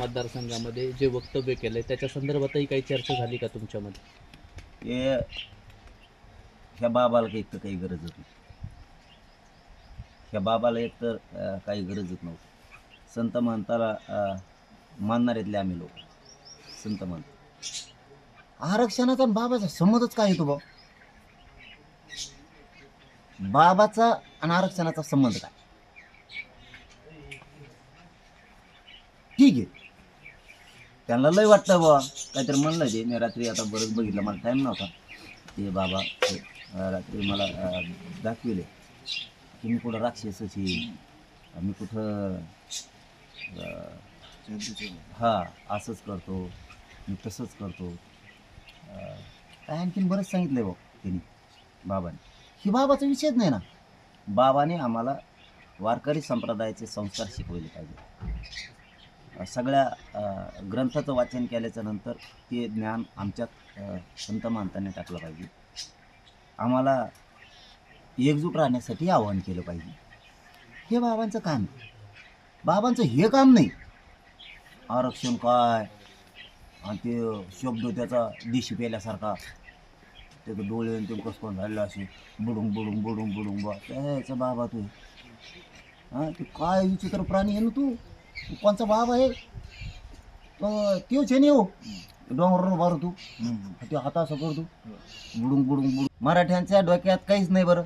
मतदारसंघामध्ये जे वक्तव्य केलंय त्याच्या संदर्भातही काही चर्चा झाली का तुमच्यामध्ये? ते ह्या बाबाला काही तर काही गरजच नाही. ह्या बाबाला एक तर अं, काही गरजच नव्हती. संत महंताला अं, मानणाऱ्यातले आम्ही लोक संत महंत. आरक्षणाचा आणि बाबाचा संबंधच काय येतो बा बाबाचा आणि आरक्षणाचा संबंध काय? ठीक आहे. त्यांना लय वाटतं बा काहीतरी म्हणलं ते. मी रात्री आता बरंच बघितलं. मला टाईम नव्हता. ते बाबा ते, रात्री मला अं, दाखविले. की मी कुठं राक्षसची मी कुठं अं, हा असंच करतो. मी तसंच करतो. अं, काय आणखीन बरंच सांगितलं आहे बाबा त्यांनी बाबाने. ही बाबाचा विषयच नाही ना. बाबाने आम्हाला वारकरी संप्रदायाचे संस्कार शिकवले पाहिजे. सगळ्या ग्रंथाचं वाचन केल्याच्यानंतर ते ज्ञान आमच्यात संत मानताने टाकलं पाहिजे. आम्हाला एकजूट राहण्यासाठी आवाहन केलं पाहिजे. हे बाबांचं काम बाबांचं हे काम नाही. आरक्षण काय? आणि ते शब्द त्याचा दिशी पेल्यासारखा. त्याचं डोळे आणि ते कसं झालेलं असे बुडुंग बुडुंग बुडुंग बुडुंग बा. त्याचा बाबा तू हां ते काय विचित्र प्राणी आहे ना तू? कोणचा बाबा आहे? अं, त्योच आहे हो. डोंगरावर मारू तू ते हाता असं करतो बुडून बुडून बुडून. मराठ्यांच्या डोक्यात काहीच नाही बरं.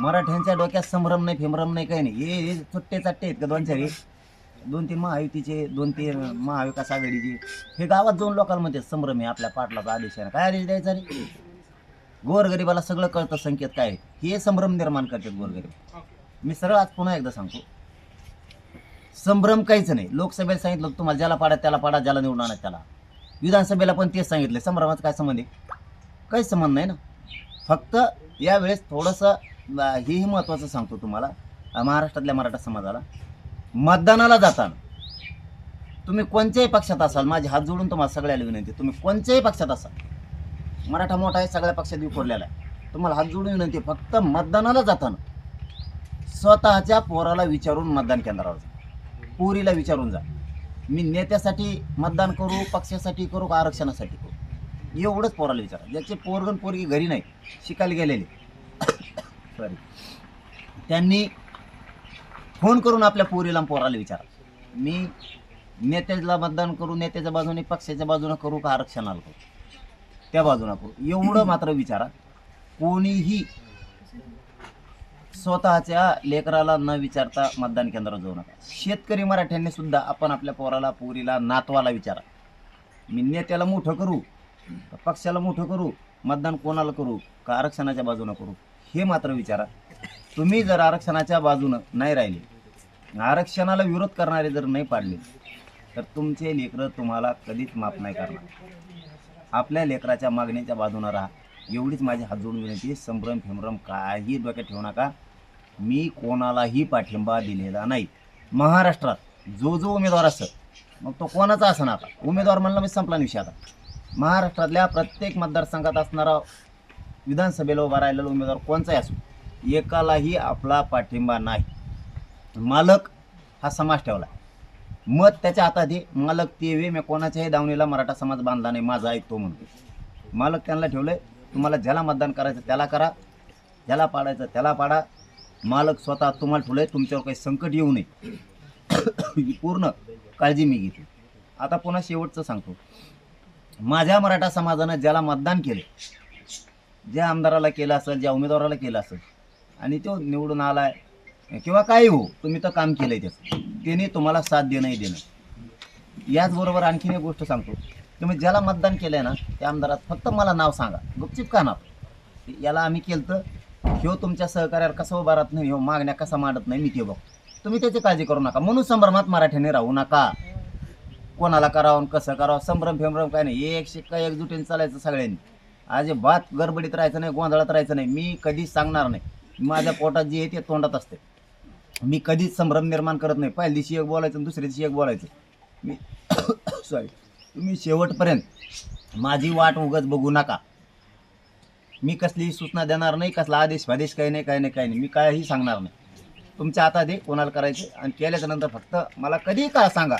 मराठ्यांच्या डोक्यात संभ्रम नाही फेमरम नाही काही नाही. हे चुट्टे चाट्टे आहेत का दोन चार? हे? दोन तीन महायुतीचे दोन तीन महाविकास आघाडीचे. हे गावात जाऊन म्हणते संभ्रम आहे आपल्या पाटलाचा आदेश आहे काय आदेश द्यायचा रे? गोरगरिबाला सगळं कळतं संकेत काय. हे संभ्रम निर्माण करतात गोरगरीब. मी सरळ आज पुन्हा एकदा सांगतो. संभ्रम काहीच नाही. लोकसभेला सांगितलं तुम्हाला ज्याला पाडा त्याला पाडा ज्याला निवडून आणा त्याला. विधानसभेला पण तेच सांगितलं. संभ्रमाचा काय संबंध आहे? काहीच संबंध नाही ना. फक्त यावेळेस थोडंसं हेही महत्त्वाचं सांगतो तुम्हाला महाराष्ट्रातल्या मराठा समाजाला. मतदानाला जाताना तुम्ही कोणत्याही पक्षात असाल माझे हात जोडून तुम्हाला सगळ्याला विनंती तुम्ही कोणत्याही पक्षात असाल मराठा मोठा आहे सगळ्या पक्षात विखुरलेला आहे. तुम्हाला हात जोडून विनंती फक्त मतदानाला जाताना स्वतःच्या पोराला विचारून मतदान केंद्रावर जा. पोरीला विचारून जा. मी नेत्यासाठी मतदान करू पक्षासाठी करू का आरक्षणासाठी करू? एवढंच पोराला विचारा. ज्याचे पोरगण पोरगी घरी नाही शिकायला गेलेले. सॉरी त्यांनी फोन करून आपल्या पोरीला पोराला विचारा. मी नेत्याला मतदान करू नेत्याच्या बाजूने पक्षाच्या बाजूने करू का आरक्षणाला करू? त्या बाजूने करू. एवढं मात्र विचारा. कोणीही स्वतःच्या लेकराला न विचारता मतदान केंद्रात जाऊ नका शेतकरी मराठ्यांनी सुद्धा आपण आपल्या पोराला पोरीला नातवाला विचारा. मी नेत्याला मोठं करू पक्षाला मोठं करू मतदान कोणाला करू? का आरक्षणाच्या बाजूनं करू? हे मात्र विचारा. तुम्ही जर आरक्षणाच्या बाजूनं नाही राहिले आरक्षणाला विरोध करणारे जर नाही पाडले तर तुमचे लेकरं तुम्हाला कधीच माफ नाही करणार. आपल्या लेकराच्या मागणीच्या बाजूनं राहा. एवढीच माझी हात जोडून विनंती संभ्रम फेमरम काही डोक्यात ठेवू नका. मी कोणालाही पाठिंबा दिलेला नाही. महाराष्ट्रात जो जो उमेदवार असत मग तो कोणाचा असं आता उमेदवार म्हणला मी संपला विषय आता. महाराष्ट्रातल्या प्रत्येक मतदारसंघात असणारा विधानसभेला उभा राहिलेला उमेदवार कोणचाही असो एकालाही आपला पाठिंबा नाही. मालक हा समाज ठेवला. मत त्याच्या हातात आहे मालक ते वे मी कोणाच्याही दावणीला मराठा समाज बांधला नाही माझा ऐकतो म्हणतो मालक त्यांना ठेवलंय तुम्हाला ज्याला मतदान करायचं त्याला करा. ज्याला पाडायचं त्याला पाडा. मालक स्वतः तुम्हाला ठेवलंय तुमच्यावर काही संकट येऊ नये. पूर्ण काळजी मी घेते. आता पुन्हा शेवटचं सांगतो. माझ्या मराठा समाजानं ज्याला मतदान केलं ज्या आमदाराला केलं असेल ज्या उमेदवाराला केलं असेल आणि तो निवडून आला आहे किंवा काही हो तुम्ही तर काम केलं आहे त्याचं त्याने तुम्हाला साथ देणंही देणं. याचबरोबर आणखीन एक गोष्ट सांगतो. तुम्ही ज्याला मतदान केलंय ना त्या आमदारात फक्त मला नाव सांगा. गुपचिप का नाव? याला आम्ही केलं तर ह्यो तुमच्या सहकार्यावर कसं उभा राहत नाही ह्यो मागण्या कसा मांडत नाही मी ते बघ तुम्ही त्याची काळजी करू नका. म्हणून संभ्रमात मराठ्याने राहू नका. कोणाला करावं आणि कसं करावं संभ्रम फेमरम काय नाही. एक शिक्का एकजुटीने चालायचं सगळ्यांनी. अजिबात गडबडीत राहायचं नाही गोंधळात राहायचं नाही. मी कधीच सांगणार नाही. माझ्या पोटात जे आहे ते तोंडात असते. मी कधीच संभ्रम निर्माण करत नाही. पहिल्या दिवशी एक बोलायचं आणि दुसऱ्या दिवशी एक बोलायचं. मी सॉरी तुम्ही शेवटपर्यंत माझी वाट उगच बघू नका. मी कसलीही सूचना देणार नाही कसला आदेश फादेश काही नाही काही नाही काही नाही. मी काहीही सांगणार नाही. तुमच्या हातात आहे कोणाला करायचे? आणि केल्याच्यानंतर फक्त मला कधीही का सांगा.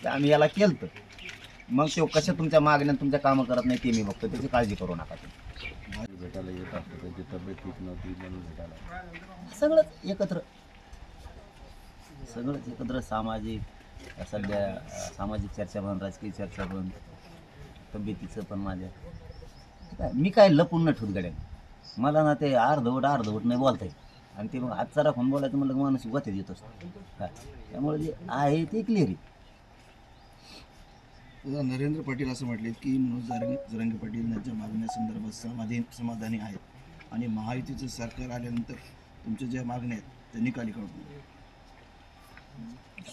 की आम्ही याला केलं मग ते कशा तुमच्या मागण्या तुमच्या कामं करत नाही ते मी बघतो त्याची काळजी करू नका तुम्ही. भेटायला येत असतं त्यांची तब्येत ठीक नव्हती म्हणून भेटायला सगळंच एकत्र. सगळंच एकत्र सामाजिक सध्या सामाजिक चर्चा पण राजकीय चर्चा पण तब्येतीचं पण माझ्या. काय मी काय लपून न ठेवत गड्या. मला ना ते अर्धवट अर्धवट नाही बोलता येत. आणि ते मग आजचा राखून बोलायचं म्हणलं माणूस गतीत येत असतो. काय त्यामुळे जे आहे ते क्लिअर आहे. नरेंद्र पाटील असं म्हटले की मनोज जारंगे जरांगे पाटील यांच्या मागण्यासंदर्भात समाधी समाधानी आहेत. आणि महायुतीचं सरकार आल्यानंतर तुमच्या ज्या मागण्या आहेत त्या निकाली काढून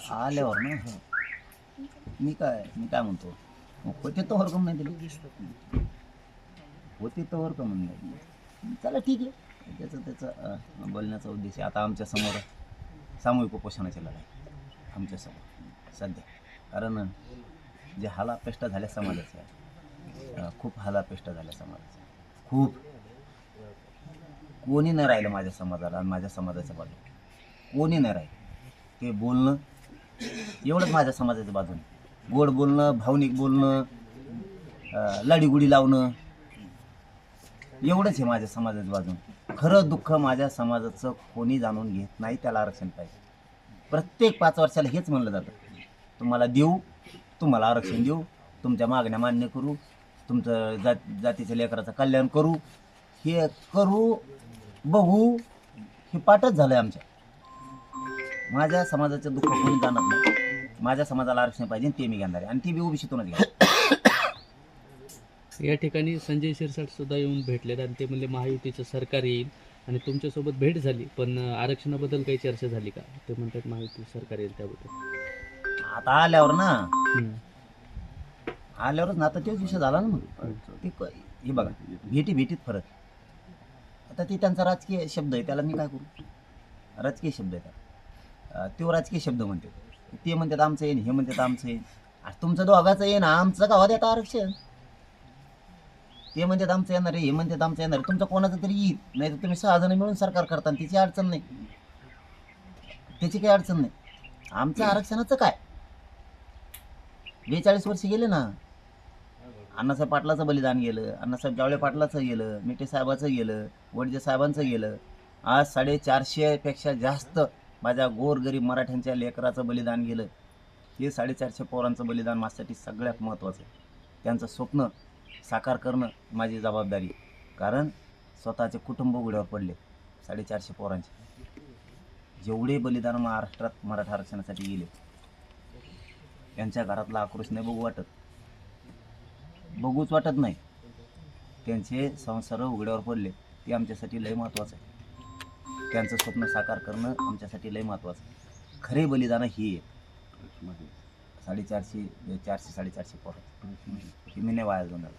आल्यावर ना. मी काय मी काय म्हणतो? मग होते तर वर्कम नाही दिलं होते. तर वर्कम नाही. चला ठीक आहे. त्याचं त्याचं अं, बोलण्याचा उद्देश आहे. आता आमच्यासमोर सामूहिक उपोषणाची लढाई आमच्यासमोर. सध्या. कारण जे हालापेष्टा झाल्या समाजाचे आहे. अं, खूप हालापेष्टा झाल्या समाजाचे खूप. कोणी नाही राहिलं माझ्या समाजाला आणि माझ्या समाजाच्या बाजूला. कोणी नाही राहिलं. ते बोलणं एवढंच माझ्या समाजाच्या बाजूने. गोड बोलणं भावनिक बोलणं अं, लाडीगुडी लावणं एवढंच आहे माझ्या समाजाच्या बाजून. खरं दुःख माझ्या समाजाचं कोणी जाणून घेत नाही त्याला आरक्षण पाहिजे. प्रत्येक पाच वर्षाला हेच म्हणलं जातं. तुम्हाला देऊ तुम्हाला आरक्षण देऊ तुमच्या मागण्या मान्य करू तुमचं जात जातीच्या लेकराचं कल्याण करू हे करू बघू हे पाठच झालं आहे आमच्या. माझ्या समाजाचं दुःख कोणी जाणत नाही. माझ्या समाजाला आरक्षण पाहिजे ते मी घेणार आहे. आणि ती बी ओबीसीतूनच घेणार या ठिकाणी संजय शिरसाट सुद्धा येऊन भेटलेत आणि ते म्हणले महायुतीचं सरकार येईल आणि तुमच्यासोबत भेट झाली पण आरक्षणाबद्दल काही चर्चा झाली का? ते म्हणतात महायुतीचं सरकार येईल त्याबद्दल. आता आल्यावर ना हम्म. आल्यावरच ना आता तोच विषय झाला ना मग. ते क- हे बघा भेटी भेटीत फरक. आता ते त्यांचा राजकीय शब्द आहे त्याला मी काय करू? राजकीय शब्द आहे त्याला. अं, तो राजकीय शब्द म्हणते ते म्हणतात आमचं येईन हे म्हणतात आमचं येईन आणि तुमचं दोघाचं येईन आमचं गावात येतं आरक्षण. ते म्हणतात आमचं येणार हे म्हणतात आमचं येणार तुमचं कोणाचं तरी येईल. नाही तर तुम्ही सहा जण मिळून सरकार करता तिची अडचण नाही. त्याची काही अडचण नाही. आमचं आरक्षणाचं काय? बेचाळीस वर्ष गेले ना. अण्णासाहेब पाटलाचं बलिदान गेलं अण्णासाहेब जावळे पाटलाचं गेलं मिठे साहेबाचं गेलं वडजे साहेबांचं गेलं. आज साडेचारशेपेक्षा जास्त माझ्या गोरगरीब मराठ्यांच्या लेकराचं बलिदान गेलं. हे साडेचारशे पोरांचं बलिदान माझ्यासाठी सगळ्यात महत्त्वाचं आहे. त्यांचं स्वप्न साकार करणं माझी जबाबदारी कारण स्वतःचे कुटुंब उघड्यावर पडले साडेचारशे पोरांचे. जेवढे बलिदान महाराष्ट्रात मराठा आरक्षणासाठी गेले त्यांच्या घरातला आक्रोश नाही बघू वाटत. बघूच वाटत नाही. त्यांचे संसार उघड्यावर पडले. ते आमच्यासाठी लय महत्त्वाचं आहे. त्यांचं स्वप्न साकार करणं आमच्यासाठी लय महत्त्वाचं आहे. खरे बलिदान ही आहे साडेचारशे चारशे साडेचारशे पोरं. हे मी नाही वाया जाणार.